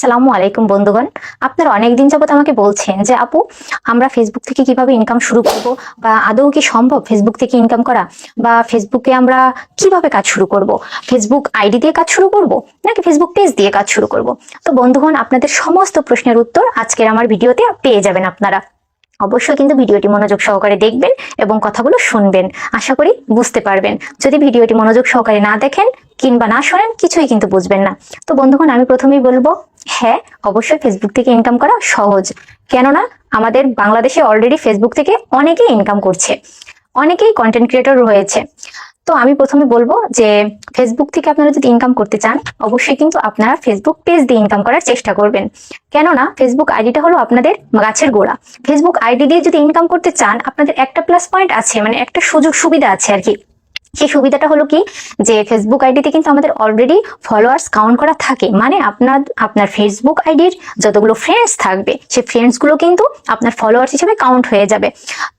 সালামু আলাইকুম বন্ধুগণ। আপনারা অনেকদিন যাবত আমাকে বলছেন যে, আপু, আমরা ফেসবুক থেকে কীভাবে ইনকাম শুরু করব বা আদৌ কি সম্ভব ফেসবুক থেকে ইনকাম করা? বা ফেসবুকে আমরা কীভাবে কাজ শুরু করব? ফেসবুক আইডি দিয়ে কাজ শুরু করব? নাকি ফেসবুক পেজ দিয়ে কাজ শুরু করব? তো বন্ধুগণ, আপনাদের সমস্ত প্রশ্নের উত্তর আজকের আমার ভিডিওতে পেয়ে যাবেন আপনারা। অবশ্যই কিন্তু ভিডিওটি মনোযোগ সহকারে দেখবেন এবং কথাগুলো শুনবেন। আশা করি বুঝতে পারবেন। যদি ভিডিওটি মনোযোগ সহকারে না দেখেন কিংবা না শোনেন, কিছুই কিন্তু বুঝবেন না। তো বন্ধুগণ, আমি প্রথমেই বলব হ্যাঁ অবশ্যই ফেসবুক থেকে ইনকাম করা সহজ। কেননা, আমাদের বাংলাদেশে অলরেডি ফেসবুক থেকে অনেকেই ইনকাম করছে। অনেকেই কন্টেন্ট ক্রিয়েটর রয়েছে। তো আমি প্রথমে বলব যে ফেসবুক থেকে আপনারা যদি ইনকাম করতে চান, অবশ্যই কিন্তু আপনারা ফেসবুক পেজ দিয়ে ইনকাম করার চেষ্টা করবেন। কেননা ফেসবুক আইডিটা হলো আপনাদের গাছের গোড়া। ফেসবুক আইডি দিয়ে যদি ইনকাম করতে চান, আপনাদের একটা প্লাস পয়েন্ট আছে মানে একটা সুযোগ সুবিধা আছে আর কি। সেই সুবিধাটা হলো কি? যে ফেসবুক আইডিতে কিন্তু আমাদের অলরেডি ফলোয়ার্স কাউন্ট করা থাকে। মানে আপনার আপনার ফেসবুক আইডির যতগুলো ফ্রেন্ডস থাকবে সেই ফ্রেন্ডসগুলো কিন্তু আপনার ফলোয়ার্স হিসেবে কাউন্ট হয়ে যাবে।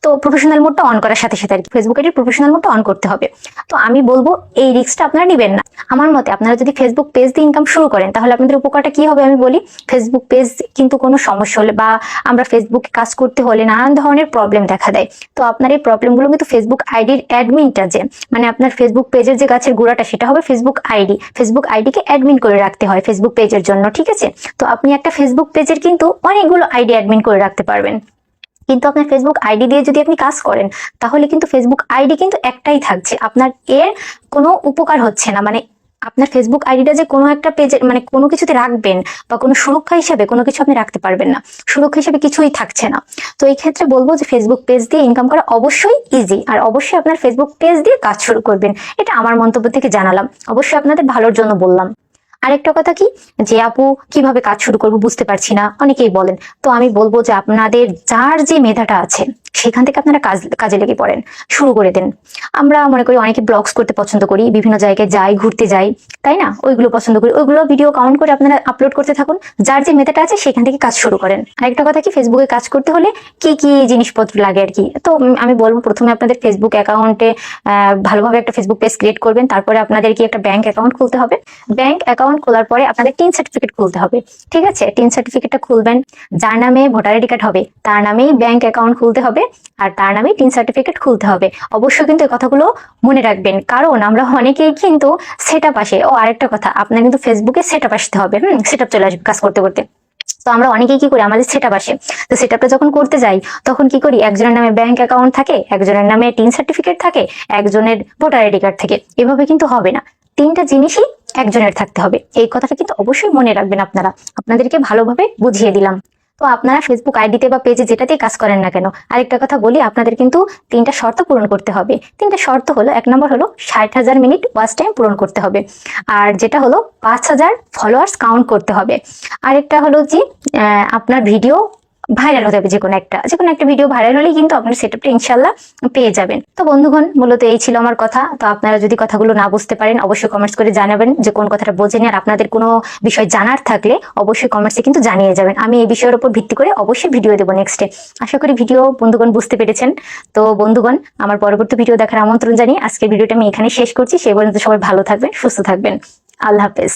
তো প্রফেশনাল মোডটা অন করার সাথে সাথে আর কি ফেসবুক আইডির প্রফেশনাল মোডটা অন করতে হবে। তো আমি বলব, এই রিস্কটা আপনারা নেবেন না। আমার মতে আপনারা যদি ফেসবুক পেজ দিয়ে ইনকাম শুরু করেন, তাহলে আপনাদের উপকারটা কি হবে আমি বলি? ফেসবুক পেজ কিন্তু কোনো সমস্যা হলে বা আমরা ফেসবুকে কাজ করতে হলে নানান ধরনের প্রবলেম দেখা দেয়। তো আপনার এই প্রবলেমগুলো কিন্তু ফেসবুক আইডির অ্যাডমিনটা যে মানে আপনার ফেসবুক পেজের যে গাছের গোড়াটা, সেটা হবে ফেসবুক আইডি ফেসবুক আইডিকে অ্যাডমিন করে রাখতে হয় ফেসবুক পেজের জন্য, ঠিক আছে? তো আপনি একটা ফেসবুক পেজের কিন্তু অনেকগুলো আইডি অ্যাডমিন করে রাখতে পারবেন। কিন্তু আপনার ফেসবুক আইডি দিয়ে যদি আপনি কাজ করেন, তাহলে কিন্তু ফেসবুক আইডি কিন্তু একটাই থাকছে। আপনার এর কোনো উপকার হচ্ছে না। মানে আপনার ফেসবুক আইডিটা যে কোনো একটা পেজে মানে কোনো কিছুতে রাখবেন বা কোনো সুরক্ষা হিসাবে কোনো কিছু আপনি রাখতে পারবেন না। সুরক্ষা হিসাবে কিছুই থাকছে না। তো এই ক্ষেত্রে বলব যে ফেসবুক পেজ দিয়ে ইনকাম করা অবশ্যই ইজি আর অবশ্যই আপনার ফেসবুক পেজ দিয়ে কাজ শুরু করবেন। এটা আমার মন্তব্য থেকে জানালাম। অবশ্যই আপনাদের ভালোর জন্য বললাম। আরেকটা কথা কি? যে আপু, কীভাবে কাজ শুরু করব বুঝতে পারছি না। অনেকেই বলেন, তো আমি বলব যে আপনাদের যার যে মেধাটা আছে সেখান থেকে আপনারা কাজ, কাজে লেগে পড়েন। শুরু করে দেন। আমরা মনে করি অনেকে ব্লগস করতে পছন্দ করি, বিভিন্ন জায়গায় যাই, ঘুরতে যাই, তাই না? ওইগুলো পছন্দ করি। ওইগুলো ভিডিও কাউন্ট করে আপনারা আপলোড করতে থাকুন। যার যে মেধাটা আছে সেখান থেকে কাজ শুরু করেন। আরেকটা কথা কি ফেসবুকে কাজ করতে হলে কি কি জিনিসপত্র লাগে আর কি? তো আমি বলব, প্রথমে আপনাদের ফেসবুক অ্যাকাউন্টে ভালোভাবে একটা ফেসবুক পেজ ক্রিয়েট করবেন। তারপরে আপনাদের কি একটা ব্যাংক অ্যাকাউন্ট খুলতে হবে? ব্যাংক অ্যাকাউন্ট খোলার পরে আপনাদের টিন সার্টিফিকেট খুলতে হবে। ঠিক আছে? টিন সার্টিফিকেটটা খুলবেন। যার নামে ভোটার আইডি কার্ড হবে, তার নামেই ব্যাংক অ্যাকাউন্ট খুলতে হবে। আর তার নামে টিন সার্টিফিকেট খুলতে হবে। অবশ্যই কিন্তু এই কথাগুলো মনে রাখবেন, কারণ আমরা অনেকেই কিন্তু সেট আপ আসে। ও, আরেকটা কথা, আপনার কিন্তু ফেসবুকে সেট আপ আসতে হবে, হুম? সেট আপ চলে আসবে কাজ করতে করতে। তো আমরা অনেকেই কি করি, আমাদের সেট আপ আসে। তো সেট আপটা যখন করতে যাই, তখন কি করি, একজনের নামে ব্যাংক অ্যাকাউন্ট থাকে, একজনের নামে টিন সার্টিফিকেট থাকে, একজনের ভোটার আইডি কার্ড থাকে। এভাবে কিন্তু হবে না। তিনটা জিনিসই একজনের থাকতে হবে। এই কথাটা কিন্তু অবশ্যই মনে রাখবেন আপনারা। আপনাদেরকে ভালোভাবে বুঝিয়ে দিলাম। তো আপনারা ফেসবুক আইডিতে বা পেজে যেটাতেই কাজ করেন না কেন? আরেকটা কথা বলি, আপনাদের কিন্তু তিনটা শর্ত পূরণ করতে হবে। তিনটা শর্ত হলো, এক নম্বর হলো ষাট হাজার মিনিট ওয়াচ টাইম পূরণ করতে হবে। আর যেটা হলো পাঁচ হাজার ফলোয়ার্স কাউন্ট করতে হবে। আরেকটা হলো যে আপনার ভিডিও ভাইরাল হতে হবে যে কোনো একটা যে কোনো একটা ভিডিও ভাইরাল হলেই কিন্তু আপনার সেটআপটা ইনশাল্লাহ পেয়ে যাবেন। তো বন্ধুগণ, মূলত এই ছিল আমার কথা। তো আপনারা যদি কথাগুলো না বুঝতে পারেন, অবশ্যই কমেন্টস করে জানাবেন যে কোন কথাটা বোঝেনি। আর আপনাদের কোনো বিষয় জানার থাকলে অবশ্যই কমেন্টসে কিন্তু জানিয়ে যাবেন। আমি এই বিষয়ের উপর ভিত্তি করে অবশ্যই ভিডিও দেবো নেক্সটে আশা করি ভিডিও বন্ধুগণ বুঝতে পেরেছেন। তো বন্ধুগণ, আমার পরবর্তী ভিডিও দেখার আমন্ত্রণ জানিয়ে আজকের ভিডিওটা আমি এখানে শেষ করছি। সেই পর্যন্ত সবাই ভালো থাকবেন, সুস্থ থাকবেন। আল্লাহ হাফেজ।